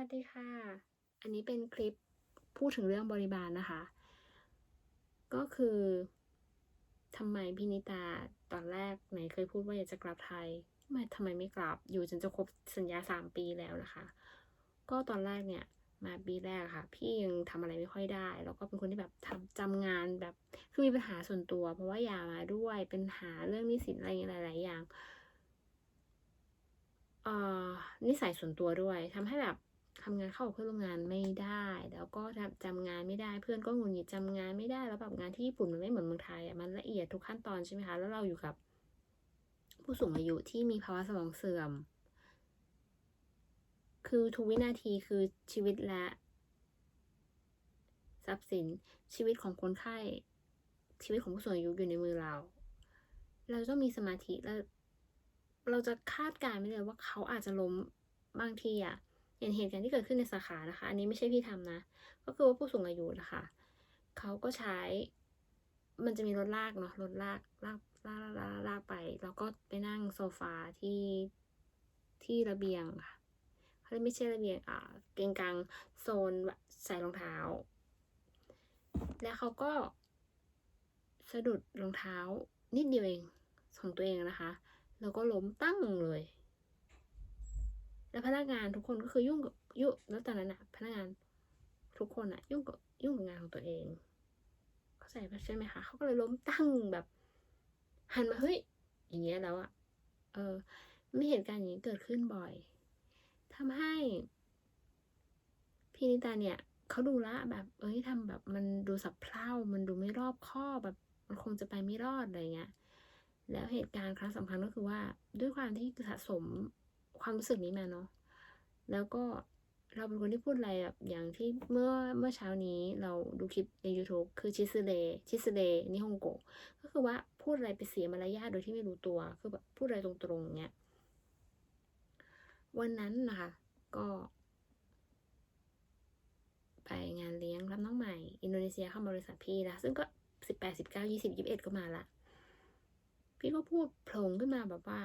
วัสดีค่ะ อันนี้เป็นคลิปพูดถึงเรื่องบริบาลนะคะ ก็คือทำไมพี่นิตาตอนแรกไหนเคยพูดว่าอยากจะกลับไทยไม่ทำไมไม่กลับอยู่จนจะครบสัญญาสามปีแล้วนะคะ ก็ตอนแรกเนี่ยมาปีแรกค่ะ พี่ยังทำอะไรไม่ค่อยได้ แล้วก็เป็นคนที่แบบทำจำงานแบบคือมีปัญหาส่วนตัว เพราะว่าย่ามาด้วยเป็นหาเรื่องนี้สินอะไรอย่างเงี้ยหลายๆอย่างอ่อนิสัยส่วนตัวด้วยทำให้แบบ ทำงานเข้าเพื่อนร่วมงานไม่ได้ แล้วก็จำจำงานไม่ได้ เพื่อนก็หงุดหงิดจำงานไม่ได้ แล้วแบบงานที่ญี่ปุ่นมันไม่เหมือนเมืองไทยอะ มันละเอียดทุกขั้นตอนใช่ไหมคะ แล้วเราอยู่กับ ผู้สูงอายุที่มีภาวะสมองเสื่อม คือทุกวินาทีคือชีวิตและ ทรัพย์สิน ชีวิตของคนไข้ ชีวิตของผู้สูงอายุอยู่ในมือเรา เราต้องมีสมาธิแล้วเราจะคาดการณ์ไม่ได้ว่าเขาอาจจะล้มบางทีอะ อย่างเหตุการณ์ที่เกิดขึ้นในสาขานะคะ อันนี้ไม่ใช่พี่ทำนะ ก็คือว่าผู้สูงอายุนะคะเขาก็ใช้ มันจะมีรถลากเนาะรถลากลากลากลากลากไป แล้วก็ไปนั่งโซฟาที่ที่ระเบียงค่ะเขาเรียกไม่ใช่ระเบียงอ่าเกงกลางโซนใส่รองเท้า แล้วเขาก็สะดุดรองเท้านิดเดียวเองของตัวเองนะคะ แล้วก็ล้มตั้งเลย แล้วพนักงานทุกคนก็คือยุ่งกับยุ่งแล้วตอนนั้นอะพนักงานทุกคนอะยุ่งกับยุ่งกับงานของตัวเองเข้าใจปะใช่ไหมคะเขาก็เลยล้มตั้งแบบ หันมาเฮ้ยอย่างเงี้ยแล้วอะเออมีเหตุการณ์อย่างนี้เกิดขึ้นบ่อยทำให้พี่นิตาเนี่ยเขาดูละแบบ เอ้ยทำแบบมันดูสับเพร่ามันดูไม่รอบคอบแบบ มันคงจะไปไม่รอดอะไรเงี้ยแล้วเหตุการณ์ครั้งสำคัญก็คือว่าด้วยความที่สะสม ความรู้สึกนี้มาเนาะแล้วก็เราเป็นคนที่พูดอะไรแบบอย่างที่เมื่อเมื่อเช้านี้เราดูคลิปใน YouTube คือชิซึเรชิซึเรนิฮงโกก็คือว่าพูดอะไรไปเสียมารยาทโดยที่ไม่รู้ตัวคือแบบพูดอะไรตรงๆเงี้ยวันนั้นนะคะก็ ไปงานเลี้ยงรับน้องใหม่ อินโดนีเซียเข้ามาบริษัทพี่นะซึ่งก็สิบแปดสิบเก้ายี่สิบยี่สิบเอ็ดก็มาละพี่ก็พูดโผล่ขึ้นมาแบบว่า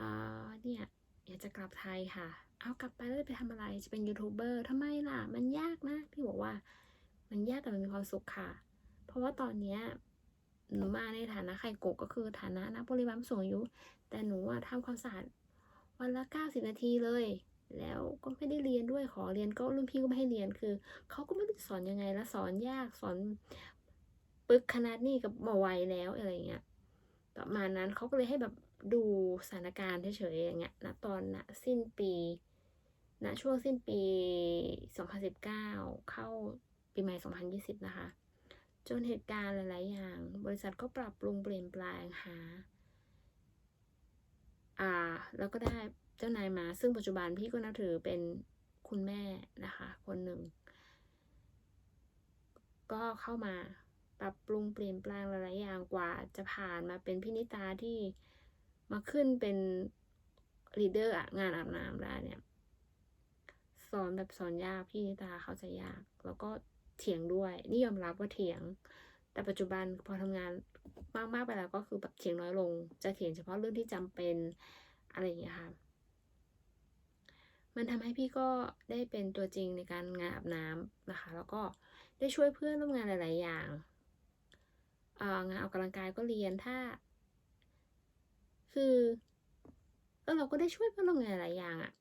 อ่าเนี่ย อยากจะกลับไทยค่ะ เอากลับไปแล้วจะไปทำอะไร จะเป็นยูทูบเบอร์ทำไมล่ะ มันยากนะ พี่บอกว่า มันยากแต่มันมีความสุขค่ะ เพราะว่าตอนเนี้ยหนูมาในฐานะไข่กกก็คือฐานะนักบริบาลผู้สูงอายุ แต่หนูอะทำความสะอาดวันละเก้าสิบนาทีเลย แล้วก็ไม่ได้เรียนด้วยขอเรียนก็รุ่นพี่ก็ไม่ให้เรียนคือเขาก็ไม่ได้สอนยังไงแล้วสอนยากสอนปึกขนาดนี้กับมาไวแล้วอะไรเงี้ยประมาณนั้นเขาก็เลยให้แบบ ดูสถานการณ์เฉยๆอย่างเงี้ยณตอนณสิ้นปีณช่วงสิ้นปี 2019 เข้าปีใหม่ 2020 นะคะ จนเหตุการณ์หลาย ๆ อย่าง บริษัทก็ปรับปรุงเปลี่ยนแปลงหา อ่า แล้วก็ได้เจ้านายมา ซึ่งปัจจุบันพี่ก็นับถือเป็นคุณแม่นะคะ คนหนึ่ง ก็เข้ามาปรับปรุงเปลี่ยนแปลงหลาย ๆ อย่างกว่าจะผ่านมาเป็นพินิตาที่ มาขึ้นเป็นลีดเดอร์งานอาบน้ำได้เนี่ย สอนแบบสอนยากพี่นิตาเข้าใจยาก แล้วก็เถียงด้วยนี่ยอมรับว่าเถียง แต่ปัจจุบันพอทำงานมากๆไปแล้วก็คือแบบเถียงน้อยลง จะเถียงเฉพาะเรื่องที่จำเป็นอะไรอย่างเงี้ยค่ะ มันทำให้พี่ก็ได้เป็นตัวจริงในการงานอาบน้ำนะคะ แล้วก็ได้ช่วยเพื่อนร่วมงานหลาย ๆ อย่างงานออกกำลังกายก็เรียนถ้า คือแล้วเราก็ได้ช่วยเพื่อนร่วมงานหลายอย่างอะ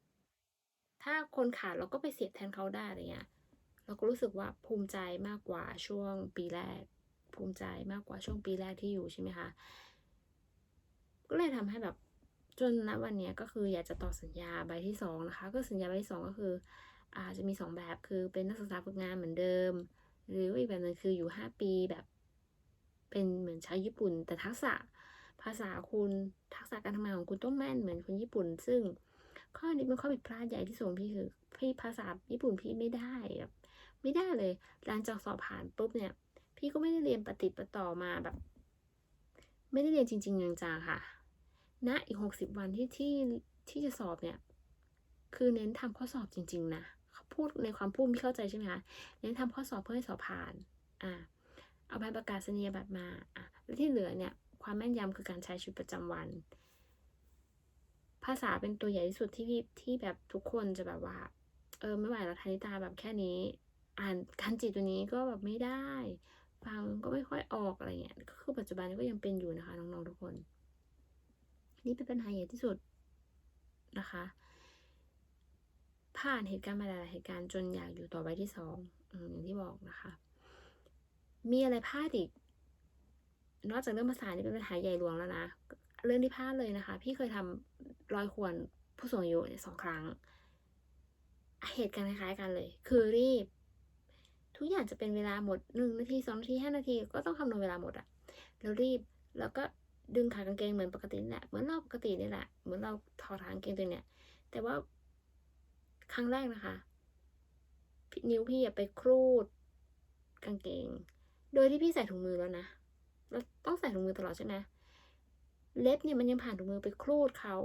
ถ้าคนขาดเราก็ไปเสียแทนเขาได้อะไรเงี้ย เราก็รู้สึกว่าภูมิใจมากกว่าช่วงปีแรก ภูมิใจมากกว่าช่วงปีแรกที่อยู่ใช่ไหมคะ ก็เลยทำให้แบบจนณวันนี้ก็คืออยากจะต่อสัญญาใบที่สองนะคะ ก็สัญญาใบที่สองก็คืออาจจะมีสองแบบคือเป็นนักศึกษาฝึกงานเหมือนเดิม หรืออีกแบบหนึ่งคืออยู่ห้าปีแบบ เป็นเหมือนชาวญี่ปุ่น แต่ทักษะ ภาษาคุณทักษะการทำงานของคุณต้องแม่นเหมือนคนญี่ปุ่น ซึ่งข้อนี้เป็นข้อผิดพลาดใหญ่ที่สุดของพี่คือพี่ภาษาญี่ปุ่นพี่ไม่ได้แบบไม่ได้เลยหลังจากสอบผ่านปุ๊บเนี่ย พี่ก็ไม่ได้เรียนปฏิปต่อมาแบบ ไม่ได้เรียนจริง ๆ จังๆค่ะณนะอีกหกสิบวันที่ที่ที่จะสอบเนี่ย คือเน้นทำข้อสอบจริง ๆ นะเขาพูดในความพูดไม่เข้าใจใช่ไหมคะเน้นทำข้อสอบเพื่อให้สอบผ่าน อ่า เอาใบประกาศนียบัตรมาอะแล้วที่เหลือเนี่ย ความแม่นยำคือการใช้ชีวิตประจำวัน ภาษาเป็นตัวใหญ่ที่สุดที่ที่แบบทุกคนจะแบบว่า เออไม่ไหวแล้วทานิตาแบบแค่นี้ อ่านคันจิตัวนี้ก็แบบไม่ได้ ฟังก็ไม่ค่อยออกอะไรเงี้ยก็คือปัจจุบันก็ยังเป็นอยู่นะคะน้องๆทุกคน นี่เป็นปัญหาใหญ่ที่สุดนะคะ ผ่านเหตุการณ์มาหลายเหตุการณ์จนอยากอยู่ต่อไปที่สองอย่างที่บอกนะคะ มีอะไรพลาดอีก นอกจากเรื่องภาษานี่เป็นปัญหาใหญ่หลวงแล้วนะ เรื่องที่พลาดเลยนะคะ พี่เคยทำรอยควรผู้สูงอายุเนี่ยสองครั้ง เหตุการณ์คล้ายๆกันเลย คือรีบ ทุกอย่างจะเป็นเวลาหมดหนึ่งนาทีสองนาทีห้านาทีก็ต้องคำนวณเวลาหมดอะแล้วรีบแล้วก็ดึงขากางเกงเหมือนปกตินี่แหละเหมือนเราปกตินี่แหละเหมือนเราถอดขากางเกงตัวเนี้ยแต่ว่าครั้งแรกนะคะ นิ้วพี่ไปครูดกางเกง โดยที่พี่ใส่ถุงมือแล้วนะ แล้วต้องใส่ถุงมือตลอดใช่ไหมเล็บเนี่ยมันยังผ่านถุงมือไปครูดเขา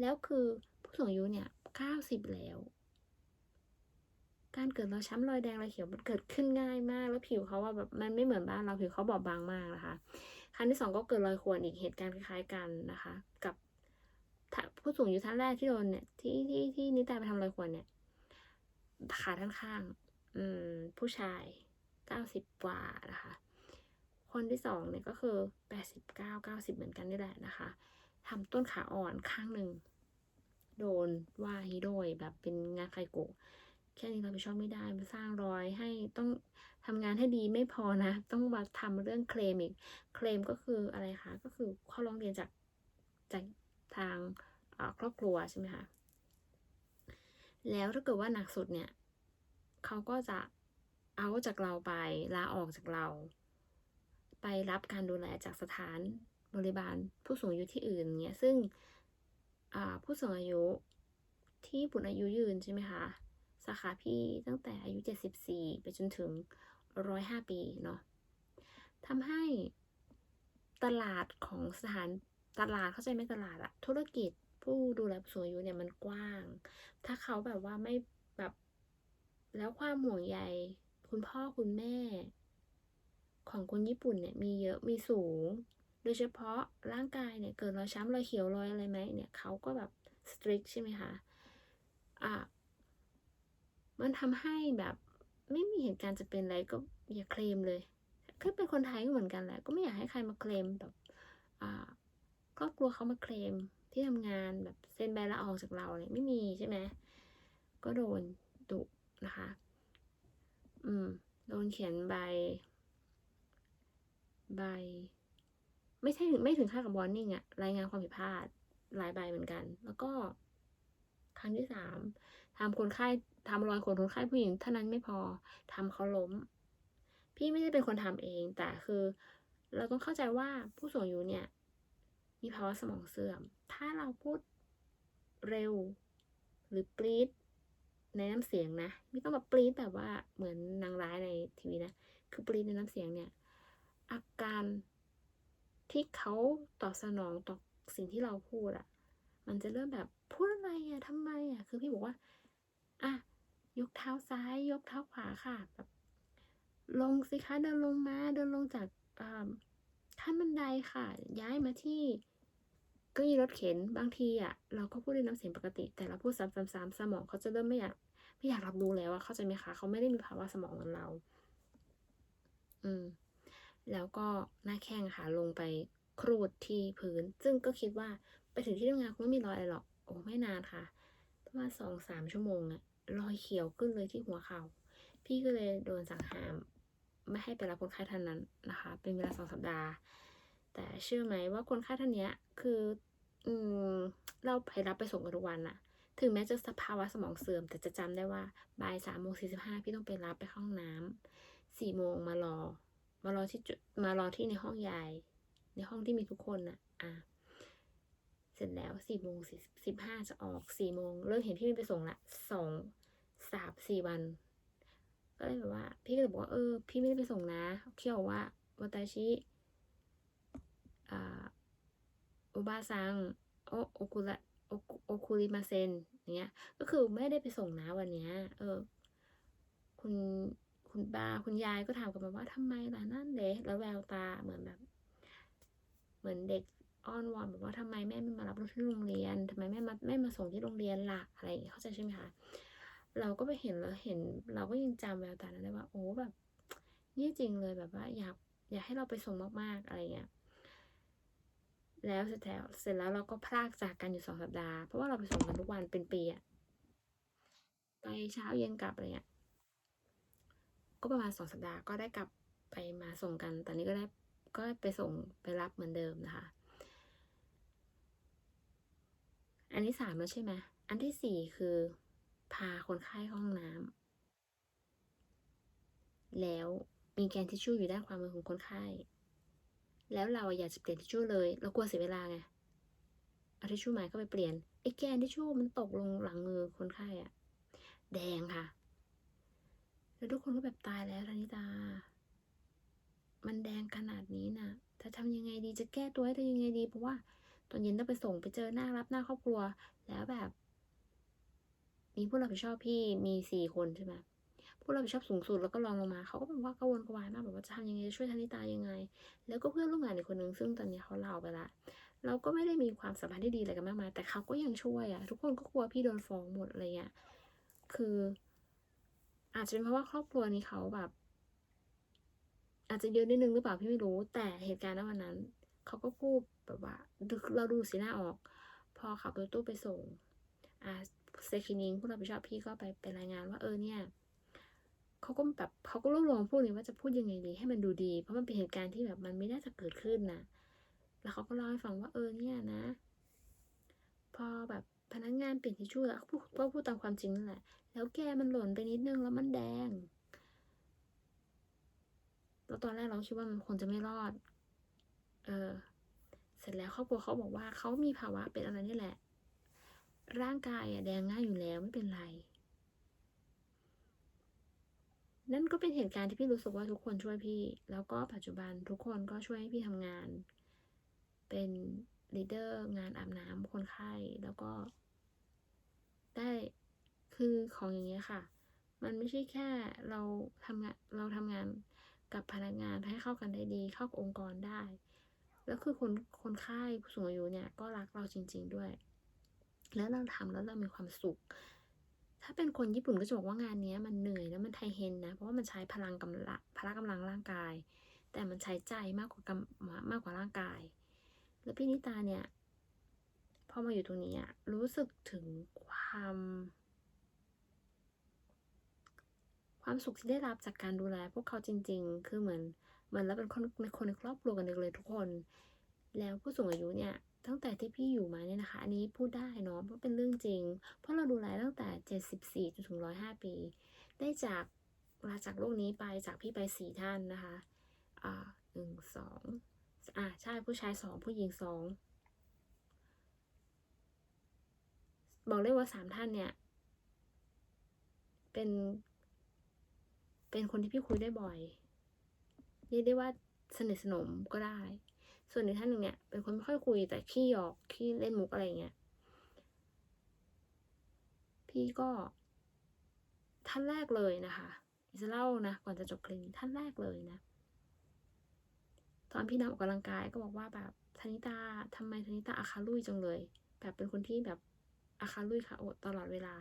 แล้วคือผู้สูงอายุเนี่ยเก้าสิบแล้ว การเกิดรอยช้ำรอยแดงรอยเขียวมันเกิดขึ้นง่ายมาก แล้วผิวเขาว่าแบบมันไม่เหมือนบ้านเราผิวเขาบอบบางมากนะคะครั้งที่สองก็เกิดรอยข่วนอีกเหตุการณ์คล้ายๆกันนะคะ กับผู้สูงอายุท่านแรกที่โดนเนี่ยที่ที่ที่นิตาไปทำรอยข่วนเนี่ยขาท่านข้าง อืมผู้ชายเก้าสิบกว่านะคะ คนที่สองเนี่ยก็คือแปดสิบเก้าเก้าสิบเหมือนกันนี่แหละนะคะทำต้นขาอ่อนข้างหนึ่ง โดนว่าฮิโดยแบบเป็นงานไคโกะแค่นี้เราไปชอบไม่ได้มาสร้างรอยให้ต้องทำงานให้ดีไม่พอนะ ต้องมาทำเรื่องเคลมอีก เคลมก็คืออะไรคะ ก็คือข้อร้องเรียนจากจากทางครอบครัวใช่ไหมคะ แล้วถ้าเกิดว่าหนักสุดเนี่ย เขาก็จะเอาจากเราไปลาออกจากเรา ไปรับการดูแลจากสถานบริบาลผู้สูงอายุที่อื่นเนี่ยซึ่งผู้สูงอายุที่ปุ่นอายุยืนใช่ไหมคะ สาขาพี่ตั้งแต่อายุ 74 ไปจนถึง 105 ปีเนาะทำให้ตลาดของสถานตลาดเข้าใจไหมตลาดอะธุรกิจผู้ดูแลผู้สูงอายุเนี่ยมันกว้าง ถ้าเขาแบบว่าไม่แบบแล้วความห่วงใยคุณพ่อคุณแม่ ของคนญี่ปุ่นเนี่ยมีเยอะมีสูง โดยเฉพาะร่างกายเนี่ยเกิดรอยช้ำรอยเขียวรอยอะไรไหมเนี่ยเขาก็แบบสตริกใช่ไหมคะอะมันทำให้แบบไม่มีเหตุการณ์จะเป็นอะไรก็อย่าเคลมเลยคือเป็นคนไทยก็เหมือนกันแหละ ก็ไม่อยากให้ใครมาเคลมแบบอ่าครอบครัวเขามาเคลมที่ทำงานแบบเซ็นใบลาออกจากเราเนี่ยไม่มีใช่ไหมก็โดนดุนะคะ อืม โดนเขียนใบ ใบ ไม่ใช่ไม่ถึงค่ากับบอร์นิ่งอะรายงานความผิดพลาดหลายใบเหมือนกัน แล้วก็ ครั้งที่สามทำคนไข้ทำรอยขนคนไข้ผู้หญิงเท่านั้นไม่พอทำเขาล้ม พี่ไม่ได้เป็นคนทำเอง แต่คือ เราต้องเข้าใจว่าผู้สูงอายุเนี่ย มีภาวะสมองเสื่อม ถ้าเราพูดเร็ว หรือปรี๊ดในน้ำเสียงนะ ไม่ต้องแบบปรี๊ดแบบว่าเหมือนนางร้ายในทีวีนะ คือปรี๊ดในน้ำเสียงเนี่ย อาการที่เขาตอบสนองต่อสิ่งที่เราพูดอะมันจะเริ่มแบบพูดอะไรอะทำไมอะคือพี่บอกว่า อะ ยกเท้าซ้าย ยกเท้าขวาค่ะ แบบ ลงสิคะ เดินลงมา เดินลงจากขั้นบันไดค่ะ ย้ายมาที่ก็ยีรถเข็น บางทีอะ เราก็พูดด้วยน้ำเสียงปกติ แต่เราพูดซ้ำๆสมองเขาจะเริ่มไม่อยาก ไม่อยากรับรู้แล้วอะเข้าใจไหมคะ เขาไม่ได้มีภาวะสมองเหมือนเรา อืม แล้วก็หน้าแข้งค่ะลงไปครูดที่พื้น ซึ่งก็คิดว่าไปถึงที่ทำงานคงไม่มีรอยอะไรหรอกโอ้ไม่นานค่ะประมาณสองสามชั่วโมงอะรอยเขียวขึ้นเลยที่หัวเขา่าพี่ก็เลยโดนสั่งห้าม ไม่ให้ไปรับคนไข้ท่านนั้นนะคะ เป็นเวลาสองสัปดาห์ แต่เชื่อไหมว่าคนไข้ท่านเนี้ยคืออืมเราไปรับไปส่งกันทุกวันอะถึงแม้จะสภาวะสมองเสื่อม แต่จะจำได้ว่าบ่ายสามโมงสี่สิบห้าพี่ต้องไปรับไปห้องน้ำสี่โมงมารอ มารอที่จุดมารอที่ในห้องใหญ่ในห้องที่มีทุกคนน่ะอะเสร็จแล้วสี่โมงสิบห้าจะออกสี่โมงเลิกเห็นพี่ไม่ไปส่งละสองสามสี่วัน ก็เลยแบบว่า พี่ก็เลยบอกว่าเออ พี่ไม่ได้ไปส่งนะเคียวว่าวัตาชิอ่าอุบาซังโอโอคุระโอคุริมาเซนเนี้ย ก็คือไม่ได้ไปส่งนะวันเนี้ย เออ คุณ คุณบาคุณยายก็ถามกลับมาว่าทำไมล่ะนั่นเด็แล้วแววตาเหมือนแบบ เหมือนเด็กอ้อนวอนแบบว่าทำไมแม่ไม่มารับเราที่โรงเรียนทำไมแม่มาไม่มาส่งที่โรงเรียนล่ะอะไรอย่างเงี้ยเข้าใจใช่ไหมคะเราก็ไปเห็นแล้วเห็น เราก็ยังจำแววตานั้นได้ว่าโอ้แบบนี่จริงเลยแบบว่าอยากอยากให้เราไปส่งมากๆอะไรเงี้ยแล้วเสร็จแล้วเสร็จแล้วเราก็พลากจากกันอยู่สองสัปดาห์เพราะว่าเราไปส่งกันทุกวันเป็นปีอะไปเช้าเย็นกลับอะไรเงี้ย ก็ประมาณสองสัปดาห์ก็ได้กลับไปมาส่งกัน ตอนนี้ก็ได้ก็ไปส่งไปรับเหมือนเดิมนะคะ อันที่สามแล้วใช่ไหมอันที่สี่คือพาคนไข้ห้องน้ำแล้วมีแกนทิชชู่อยู่ด้านความมือของคนไข้ แล้วเราอยากจะเปลี่ยนทิชชู่เลย เรากลัวเสียเวลาไงเอาทิชชู่ใหม่ก็ไปเปลี่ยนไอ้แกนทิชชู่มันตกลงหลังมือคนไข้อะแดงค่ะ แล้วทุกคนก็แบบตายแล้วธนิตา มันแดงขนาดนี้นะจะทำยังไงดีจะแก้ตัวให้เธอยังไงดี เพราะว่าตอนเย็นต้องไปส่งไปเจอหน้ารับหน้าครอบครัว แล้วแบบ มีผู้รับผิดชอบพี่มีสี่คนใช่ไหมผู้รับผิดชอบสูงสุดแล้วก็รองลงมา เขาก็แบบว่ากังวลกวายมากแบบว่าจะทำยังไงจะช่วยธนิตายังไง แล้วก็เพื่อนร่วมงานอีกคนนึงซึ่งตอนนี้เขาลาไปละเราก็ไม่ได้มีความสัมพันธ์ที่ดีอะไรกันมากมายแต่เขาก็ยังช่วยอะ ทุกคนก็กลัวพี่โดนฟ้องหมดอะไรเงี้ยคือ อาจจะเป็นเพราะว่าครอบครัวนี้เขาแบบ อาจจะเยอะนิดนึงหรือเปล่าพี่ไม่รู้ แต่เหตุการณ์ณวันนั้น เขาก็พูดแบบว่าเราดูสีหน้าออก พอขับรถตู้ไปส่งอ่าเซคินิงผู้รับผิดชอบพี่ก็ไปไปรายงานว่าเออเนี่ยเขาก็แบบเขาก็รวบรวมพูดนี่ว่าจะพูดยังไงดี ให้มันดูดี เพราะมันเป็นเหตุการณ์ที่แบบมันไม่น่าจะเกิดขึ้นนะแล้วเขาก็เล่าให้ฟังว่าเออเนี่ยนะ พอแบบพนักงงาน เปลี่ยนทิชชู่แล้วพูดก็พูดตามความจริงนั่นแหละ แล้วแกมันหล่นไปนิดนึงแล้วมันแดง แล้วตอนแรกเราคิดว่ามันคงจะไม่รอด เออ เสร็จแล้วครอบครัวเขาบอกว่าเขามีภาวะเป็นอะไรนี่แหละ ร่างกายอะแดงง่ายอยู่แล้วไม่เป็นไร นั่นก็เป็นเหตุการณ์ที่พี่รู้สึกว่าทุกคนช่วยพี่ แล้วก็ปัจจุบันทุกคนก็ช่วยให้พี่ทำงาน เป็นลีดเดอร์งานอาบน้ำคนไข้แล้วก็ ได้คือของอย่างเงี้ยค่ะ มันไม่ใช่แค่เราทำงานเราทำงานกับพนักงานให้เข้ากันได้ดีเข้ากับองค์กรได้ แล้วคือคนคนไข้ผู้สูงอายุเนี่ยก็รักเราจริง ๆด้วย แล้วเราทำแล้วเรามีความสุข ถ้าเป็นคนญี่ปุ่นก็จะบอกว่างานนี้มันเหนื่อยแล้วมันไทเฮนนะเพราะว่ามันใช้พลังกำลังพละกำลังร่างกาย แต่มันใช้ใจมากกว่ากำมากกว่าร่างกาย แล้วพี่นิตาเนี่ย อมาอยู่ตรงนี้อะรู้สึกถึงความ ความสุขที่ได้รับจากการดูแล พวกเขาจริง ๆ คือเหมือนเหมือนเราเป็นคนในคนในครอบครัวกันเลยทุกคน แล้วผู้สูงอายุเนี่ยตั้งแต่ที่พี่อยู่มาเนี่ยนะคะ อันนี้พูดได้เนาะเพราะเป็นเรื่องจริง เพราะเราดูแลตั้งแต่เจ็ดสิบสี่จนถึงร้อยห้าปี ได้จากลาจากโลกนี้ไปจากพี่ไปสี่ท่านนะคะ อ่าหนึ่งสองอ่าใช่ผู้ชายสองผู้หญิงสอง บอกเลยว่าสามท่านเนี่ย เป็น เป็นคนที่พี่คุยได้บ่อยเรียกได้ว่าสนิทสนมก็ได้ ส่วนในท่านหนึ่งเนี่ย เป็นคนไม่ค่อยคุยแต่ขี้หยอกขี้เล่นมุกอะไรเงี้ย พี่ก็ ท่านแรกเลยนะคะจะเล่านะก่อนจะจบคลิปท่านแรกเลยนะ ตอนพี่น้ำออกกำลังกายก็บอกว่าแบบธนิตาทำไมธนิตาอาคาลุยจังเลย แบบเป็นคนที่แบบ อาคาลุยคาโอตลอดเวลา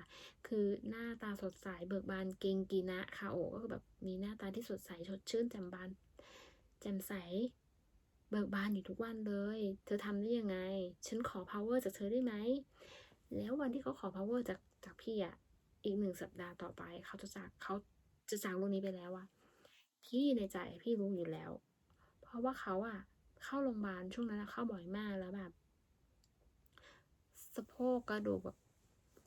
คือหน้าตาสดใสเบิกบานเกงกีนะคาโอก็คือแบบมีหน้าตาที่สดใสสดชื่นแจ่มบานแจ่มใส เบิกบานอยู่ทุกวันเลย เธอทำได้ยังไง ฉันขอ power จากเธอได้ไหม แล้ววันที่เขาขอ power จากจากพี่อะอีกหนึ่งสัปดาห์ต่อไป เขาจะจากเขาจะจากโลกนี้ไปแล้วอะที่ในใจพี่รู้อยู่แล้ว เพราะว่าเขาอะเข้าโรงพยาบาลช่วงนั้นเข้าบ่อยมากแล้วแบบ สะโพกกระดูกแบบ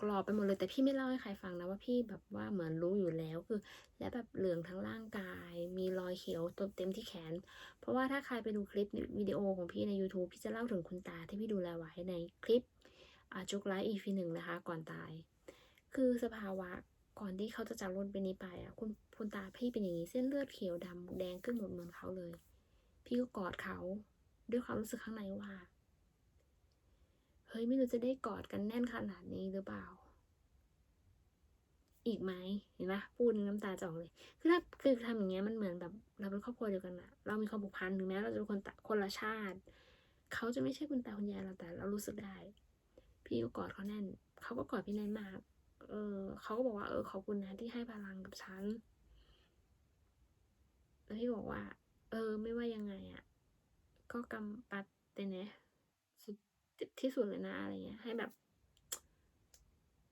กรอบไปหมดเลย แต่พี่ไม่เล่าให้ใครฟังนะว่าพี่แบบว่าเหมือนรู้อยู่แล้วคือ และแบบเหลืองทั้งร่างกาย มีรอยเขียวตัวเต็มที่แขน เพราะว่าถ้าใครไปดูคลิปวิดีโอของพี่ใน YouTube พี่จะเล่าถึงคุณตาที่พี่ดูแลไว้ในคลิปอาจุกไลฟ์ EP หนึ่งนะคะ ก่อนตาย คือสภาวะก่อนที่เขาจะจากโลกไปนี้ไปอะคุณคุณตาพี่เป็นอย่างนี้เส้นเลือดเขียวดำแดงขึ้นหมดเหมือนเขาเลย พี่ก็กอดเขาด้วยความรู้สึกข้างในว่า เฮ้ยไม่รู้จะได้กอดกันแน่นขนาดนี้หรือเปล่า อีกไหมเห็นไหมพูดน้ำตาจอกเลย คือถ้าคือทำอย่างเงี้ยมันเหมือนแบบเราเป็นครอบครัวเดียวกันอะเรามีความผูกพันถึงแม้เราจะเป็นคนคนละชาติ เขาจะไม่ใช่คุณตาคุณยายเราแต่เรารู้สึกได้ พี่ก็กอดเขาแน่น เขาก็กอดพี่แน่นมาก เออเขาก็บอกว่าเออขอบคุณนะที่ให้พลังกับฉันแล้วพี่บอกว่า เออ ไม่ว่ายังไงอะก็กำปัดเตเนะ ที่สุดเลยนะอะไรเงี้ยให้แบบ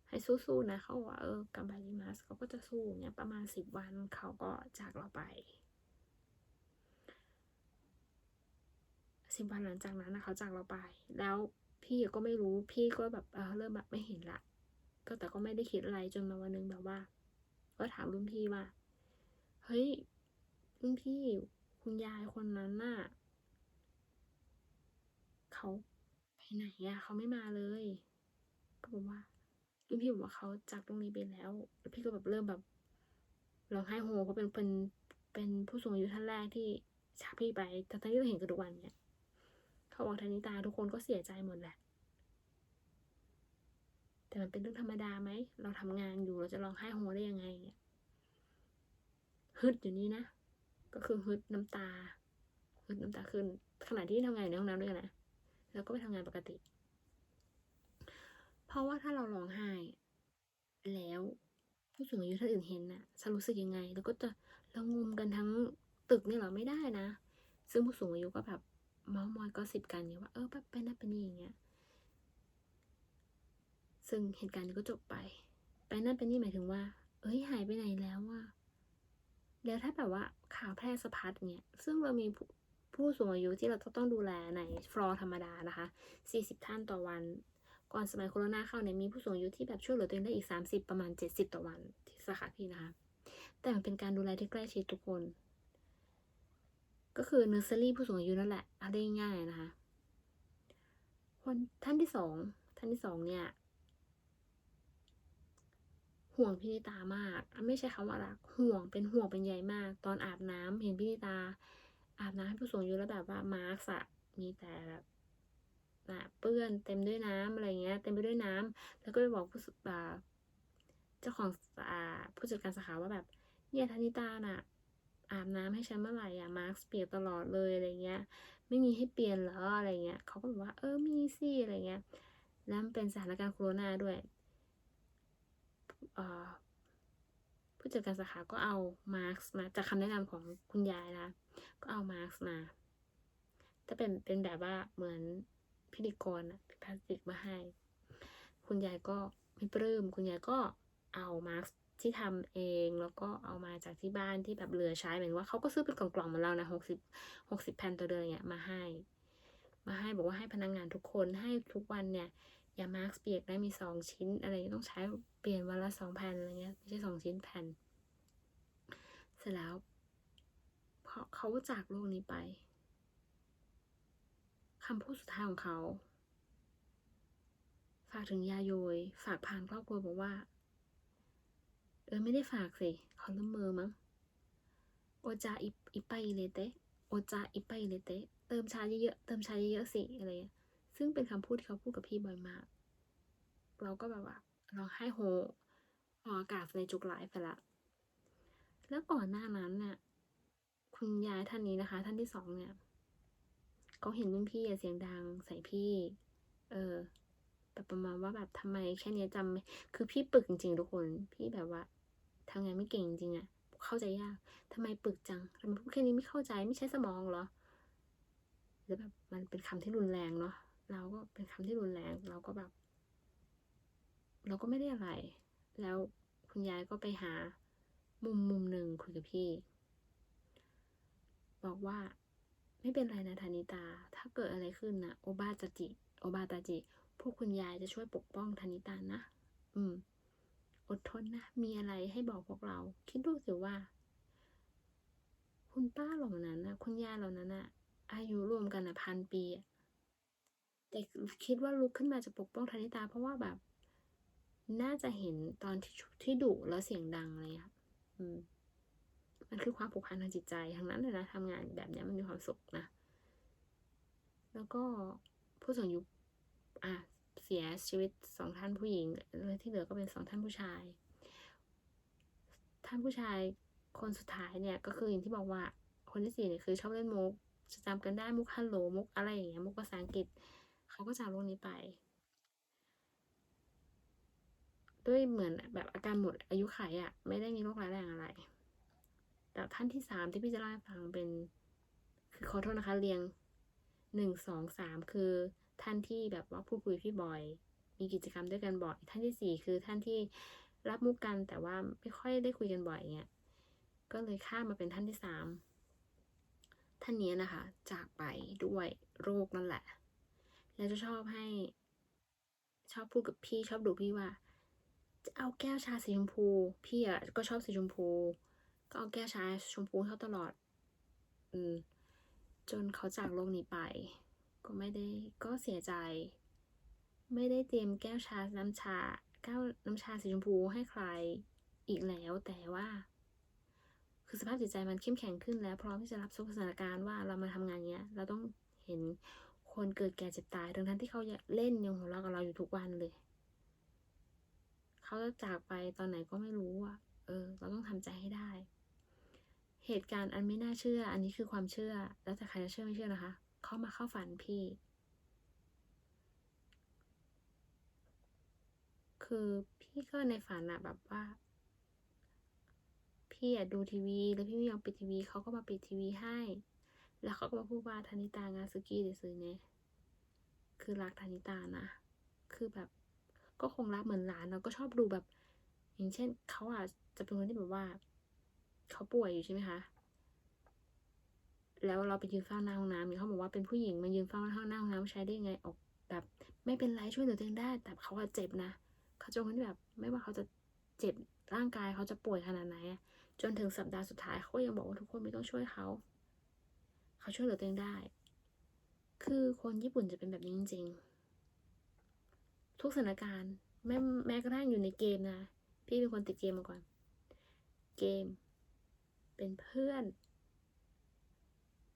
ให้สู้ๆนะเขาบอกว่าเออกำบาริมัสเขาก็จะสู้เงี้ยประมาณสิบวันเขาก็จากเราไปสิบวันหลังจากนั้นนะเขาจากเราไป แล้วพี่ก็ไม่รู้พี่ก็แบบเออเริ่มแบบไม่เห็นละก็แต่ก็ไม่ได้คิดอะไรจนมาวันนึงแบบว่า ก็ถามรุ่นพี่ว่า เฮ้ยรุ่นพี่คุณยายคนนั้นน่ะเขา ไปไหนอะเขาไม่มาเลย ก็บอกว่ารุ่นพี่บอกว่าเขาจากตรงนี้ไปแล้วแล้วพี่ก็แบบเริ่มแบบร้องไห้โฮเพราเป็นเป็นเป็นผู้สูงอายุท่านแรกที่จากพี่ไปทั้งที่เราเห็นกันทุกวันเนี่ยเขาบอกธนิตาทุกคนก็เสียใจหมดแหละ แต่มันเป็นเรื่องธรรมดาไหม เราทำงานอยู่เราจะร้องไห้โฮได้ยังไงเนี่ยฮึดอยู่นี่นะ ก็คือฮึดน้ำตาฮึดน้ำตาขึ้นขณะที่ทำงานอยู่ในห้องน้ำด้วยกันนะ แล้วก็ไปทำงานปกติ เพราะว่าถ้าเราร้องไห้ แล้วผู้สูงอายุท่านอื่นเห็นน่ะจะรู้สึกยังไง แล้วก็จะรางมกันทั้งตึกนี่เหรอไม่ได้นะ ซึ่งผู้สูงอายุก็แบบเมาส์มอยก็สิบกันเนี่ยว่าเออแบบเป็นนั่นเป็นนี่อย่างเงี้ย ซึ่งเหตุการณ์นี้ก็จบไป ไปนั่นเป็นนี่หมายถึงว่า เอ้ยหายไปไหนแล้วว่าแล้วถ้าแบบว่าข่าวแพร่สะพัดเนี่ย ซึ่งเรามี ผู้สูงอายุที่เราต้องดูแลในฟลอร์ธรรมดานะคะ 40 ท่านต่อวัน ก่อนสมัยโควิดเข้าเนี่ยมีผู้สูงอายุที่แบบช่วยเหลือตัวเองได้อีก 30 ประมาณ 70 ต่อวันที่สาขาพี่นะคะ แต่มันเป็นการดูแลที่ใกล้ชิดทุกคน ก็คือเนอร์เซอรี่ผู้สูงอายุนั่นแหละเอาได้ง่ายๆนะคะ คนท่านที่สองท่านที่สองเนี่ยห่วงพี่นิตามาก ไม่ใช่คำว่ารัก ห่วงเป็นห่วงเป็นใยมาก ตอนอาบน้ำเห็นพี่นิตา อาบน้ำให้ผู้สูงอายุแล้วแบบว่ามาร์กอะมีแต่แบบนะเปื้อนเต็มด้วยน้ำอะไรเงี้ย เต็มไปด้วยน้ำแล้วก็ไปบอกผู้สึกอ่าเจ้าของอ่าผู้จัดการสาขาว่าแบบเนี่ยธนิตาน่ะ อาบน้ำให้ฉันเมื่อไหร่อะมาร์กเปียกตลอดเลยอะไรเงี้ย ไม่มีให้เปลี่ยนเหรออะไรเงี้ยเขาก็บอกว่าเออมีสิอะไรเงี้ยแล้วมันเป็นสถานการณ์โควิดด้วย ผู้จัดการสาขาก็เอามาร์กมาจากคำแนะนำของคุณยายนะก็เอามาร์กมาถ้าเป็นเป็นแบบว่าเหมือนพิธีกรอะพลาสติกมาให้ คุณยายก็ไม่ปลื้มคุณยายก็เอามาร์กที่ทำเองแล้วก็เอามาจากที่บ้านที่แบบเหลือใช้เหมือนว่าเขาก็ซื้อเป็นกล่องๆเหมือนเรานะหกสิบหกสิบแผ่นต่อเดือนเนี่ยมาให้ มาให้บอกว่าให้พนักงงานทุกคนให้ทุกวันเนี่ย ย่ามาร์กเปียกได้มีสองชิ้น อะไรต้องใช้เปลี่ยนวันละสองแผ่นอะไรเงี้ยไม่ใช่สองชิ้นแผ่น เสร็จแล้วเพราะเขาจากโลกนี้ไปคำพูดสุดท้ายของเขา ฝากถึงยาโยย ฝากผ่านครอบครัวบอกว่า เออไม่ได้ฝากสิเขาละเมอมั้งโอจาอิปไปเลเตโอจาอิปไปเลเตเติมชาเยอะๆเติมชาเยอะๆสิอะไรเงี้ย ซึ่งเป็นคำพูดที่เขาพูดกับพี่บ่อยมาก เราก็แบบว่าร้องไห้โฮออกอากาศในจุกไลฟ์ไปละ แล้วก่อนหน้านั้นเนี่ยคุณยายท่านนี้นะคะ ท่านที่สองเนี่ยเขาเห็นรุ่นพี่เสียงดังใส่พี่ เออแบบประมาณว่าแบบทำไมแค่นี้จำคือพี่ปึกจริงๆทุกคน พี่แบบว่าทำงานไม่เก่งจริงอะเข้าใจยากทำไมปึกจังทำไมพูดแค่นี้ไม่เข้าใจไม่ใช่สมองเหรอหรือแบบมันเป็นคำที่รุนแรงเนาะ เราก็เป็นคำที่รุนแรง เราก็แบบ เราก็ไม่ได้อะไร แล้วคุณยายก็ไปหามุมมุมหนึ่งคุยกับพี่ บอกว่าไม่เป็นไรนะธานิตา ถ้าเกิดอะไรขึ้นนะโอบาจจิ โอบาตาจิ พวกคุณยายจะช่วยปกป้องธานิตานะ อืม อดทนนะ มีอะไรให้บอกพวกเรา คิดดูสิว่า คุณป้าเหล่านั้นนะคุณยายเหล่านั้นนะอายุรวมกันนะพันปี แต่คิดว่าลุกขึ้นมาจะปกป้องธานิตา เพราะว่าแบบ น่าจะเห็นตอนที่ที่ดุแล้วเสียงดังอะไรครับอืม มันคือความผูกพันทางจิตใจทั้งนั้นเลยนะทำงานแบบนี้มันมีความสุขนะ แล้วก็ผู้สูงอายุอะเสียชีวิตสองท่านผู้หญิงเลยที่เหลือก็เป็นสองท่านผู้ชาย ท่านผู้ชายคนสุดท้ายเนี่ยก็คืออย่างที่บอกว่าคนที่สี่เนี่ยคือชอบเล่นมุกจะจำกันได้มุกฮัลโหลมุกอะไรอย่างเงี้ยมุกภาษาอังกฤษ เขาก็จากโลกนี้ไป ด้วยเหมือนแบบอาการหมดอายุไขอะไม่ได้มีโรคร้ายแรงอะไร แต่ท่านที่สามที่พี่จะเล่าให้ฟังเป็น คือขอโทษนะคะเรียงหนึ่งสองสามคือท่านที่แบบว่าพูดคุยพี่บอย มีกิจกรรมด้วยกันบ่อย ท่านที่สี่คือท่านที่รับมุกกันแต่ว่าไม่ค่อยได้คุยกันบ่อยเงี้ยก็เลยข้ามมาเป็นท่านที่สามท่านนี้นะคะ จากไปด้วยโรคนั่นแหละ แล้วจะชอบให้ ชอบพูดกับพี่ชอบดูพี่ว่า จะเอาแก้วชาสีชมพู พี่อะก็ชอบสีชมพู ก็เอาแก้วชาชมพูเขาตลอด อืม จนเขาจากโลกนี้ไป ก็ไม่ได้ก็เสียใจ ไม่ได้เตรียมแก้วชาน้ำชาแก้วน้ำชาสีชมพูให้ใครอีกแล้วแต่ว่าคือสภาพจิตใจมันเข้มแข็งขึ้นแล้วพร้อมที่จะรับสถานการณ์ว่าเรามาทำงานเนี้ย เราต้องเห็น คนเกิดแก่เจ็บตาย ทั้งทั้งที่เขาเล่นยังหัวเราะกับเราอยู่ทุกวันเลย เขาจะจากไปตอนไหนก็ไม่รู้อะ เออ เราต้องทำใจให้ได้ เหตุการณ์อันไม่น่าเชื่อ อันนี้คือความเชื่อ แล้วแต่ใครจะเชื่อไม่เชื่อนะคะ เขามาเข้าฝันพี่ คือพี่ก็ในฝันอะแบบว่าพี่อะดูทีวี แล้วพี่ไม่ยอมปิดทีวีเขาก็มาปิดทีวีให้ แล้วเขาก็มาพูดว่าธนิตางาซึกิเดซึเนะคือรักธนิตานะ คือแบบก็คงรักเหมือนหลานเราก็ชอบดูแบบ อย่างเช่นเขาอาจจะเป็นคนที่แบบว่า เขาป่วยอยู่ใช่ไหมคะ แล้วเราไปยืนเฝ้าหน้าห้องน้ำเขาบอกว่าเป็นผู้หญิงมายืนเฝ้าหน้าห้องน้ำใช้ได้ไงออกแบบ ไม่เป็นไรช่วยเหลือตัวเองได้ แต่เขาอะเจ็บนะเขาจะคนที่แบบ ไม่ว่าเขาจะเจ็บร่างกายเขาจะป่วยขนาดไหนจนถึงสัปดาห์สุดท้ายเขายังบอกว่าทุกคนไม่ต้องช่วยเขา เขาช่วยเหลือตัวเองได้ คือคนญี่ปุ่นจะเป็นแบบนี้จริง ๆ ทุกสถานการณ์ แม้แม้กระทั่งอยู่ในเกมนะ พี่เป็นคนติดเกมมาก่อน เกม เป็นเพื่อน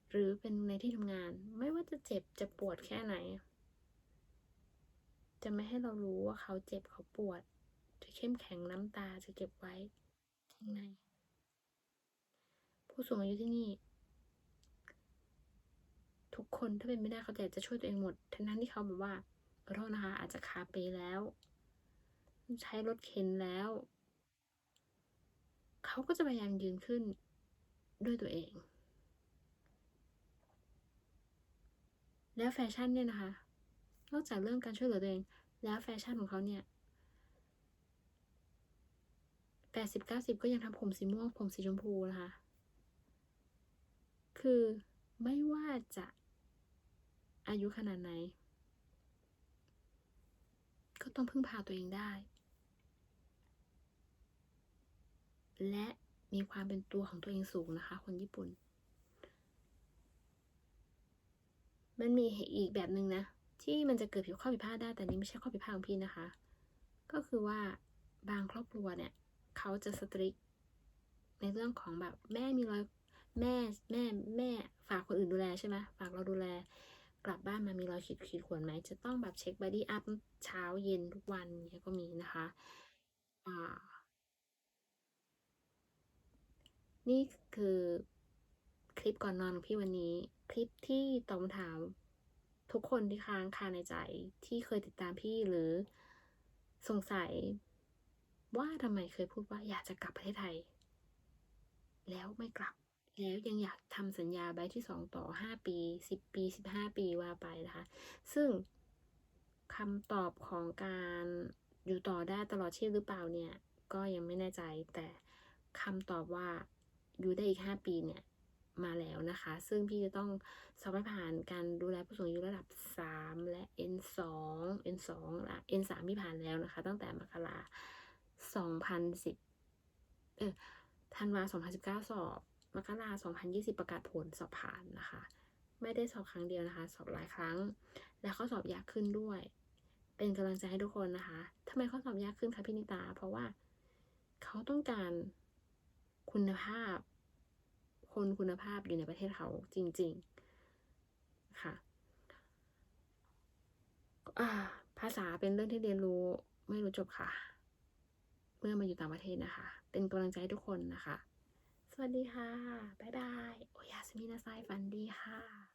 หรือเป็นในที่ทำงาน ไม่ว่าจะเจ็บจะปวดแค่ไหน จะไม่ให้เรารู้ว่าเขาเจ็บเขาปวด จะเข้มแข็งน้ำตาจะเก็บไว้ข้างในผู้สูงอายุที่นี่ ทุกคนถ้าเป็นไม่ได้เขาจะจะช่วยตัวเองหมด ทั้งนั้นที่เขาแบบว่าขอโทษนะคะ อาจจะคาเปแล้ว ใช้รถเข็นแล้ว เขาก็จะพยายามยืนขึ้นด้วยตัวเอง แล้วแฟชั่นเนี่ยนะคะ นอกจากเรื่องการช่วยเหลือตัวเอง แล้วแฟชั่นของเขาเนี่ยแปดสิบเก้าสิบก็ยังทำผมสีม่วงผมสีชมพูนะคะ คือไม่ว่าจะ อายุขนาดไหน ก็ต้องพึ่งพาตัวเองได้ และมีความเป็นตัวของตัวเองสูงนะคะ คนญี่ปุ่น มันมีอีกแบบหนึ่งนะ ที่มันจะเกิดผิดข้อผิดพลาดได้ แต่นี้ไม่ใช่ข้อผิดพลาดของพี่นะคะ ก็คือว่าบางครอบครัวเนี่ย เขาจะสตริกในเรื่องของแบบแม่มีรอยแม่แม่แม่ฝากคนอื่นดูแลใช่ไหมฝากเราดูแล กลับบ้านมามีรอยขีดขีดข่วนไหม จะต้องแบบเช็คบอดี้อัพเช้าเย็นทุกวันเนี่ยก็มีนะคะอ่านี่คือคลิปก่อนนอนของพี่วันนี้ คลิปที่ตอบคำถามทุกคนที่ค้างคาในใจที่เคยติดตามพี่หรือสงสัยว่าทำไมเคยพูดว่าอยากจะกลับประเทศไทย แล้วไม่กลับ แล้วยังอยากทำสัญญาใบที่สองต่อห้าปีสิบปีสิบห้าปีว่าไปนะคะ ซึ่งคำตอบของการอยู่ต่อได้ตลอดชีพหรือเปล่าเนี่ย ก็ยังไม่แน่ใจแต่คำตอบว่าอยู่ได้อีกห้าปีเนี่ยมาแล้วนะคะ ซึ่งพี่จะต้องสอบผ่านการดูแลผู้สูงอายุระดับ 3 และ N2 N2 ละ N3 พี่ผ่านแล้วนะคะ ตั้งแต่มกรา2010 เออธันวา2019 สอบ กรา2020 ประกาศผลสอบผ่านนะคะ ไม่ได้สอบครั้งเดียวนะคะ สอบหลายครั้ง และข้อสอบยากขึ้นด้วย เป็นกำลังใจให้ทุกคนนะคะทำไมข้อสอบยากขึ้นคะพี่นิตา เพราะว่าเขาต้องการคุณภาพ คนคุณภาพอยู่ในประเทศเขาจริง ๆ ค่ะภาษาเป็นเรื่องที่เรียนรู้ไม่รู้จบค่ะ เมื่อมาอยู่ต่างประเทศนะคะ เป็นกำลังใจทุกคนนะคะ วัสดีค่ะ บ๊ายบาย โอยาสมินาไซฝันดีค่ะ